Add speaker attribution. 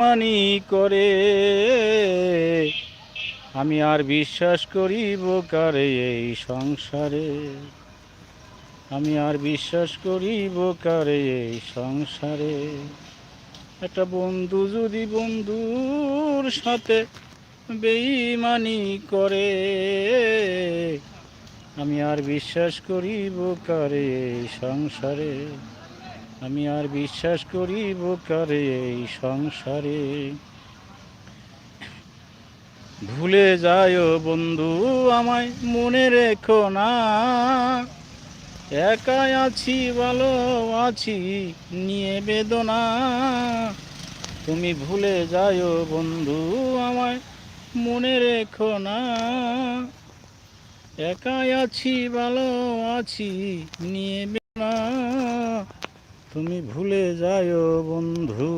Speaker 1: মানি করে। আমি আর বিশ্বাস করিব কারে এই সংসারে? আমি আর বিশ্বাস করিব কারে এই সংসারে? একটা বন্ধু যদি বন্ধুর সাথে বেইমানি করে, আমি আর বিশ্বাস করিব কারে এই সংসারে? আমি আর বিশ্বাস করিব কারে এই সংসারে? ভুলে যায় বন্ধু, আমায় মনে রেখো না। একাই আছি, ভালো আছি, নিয়ে বেদনা। তুমি ভুলে যায় বন্ধু, আমায় মনে রেখো না। একাই আছি, ভালো আছি, নিয়ে তুমি ভুলে যায় বন্ধু।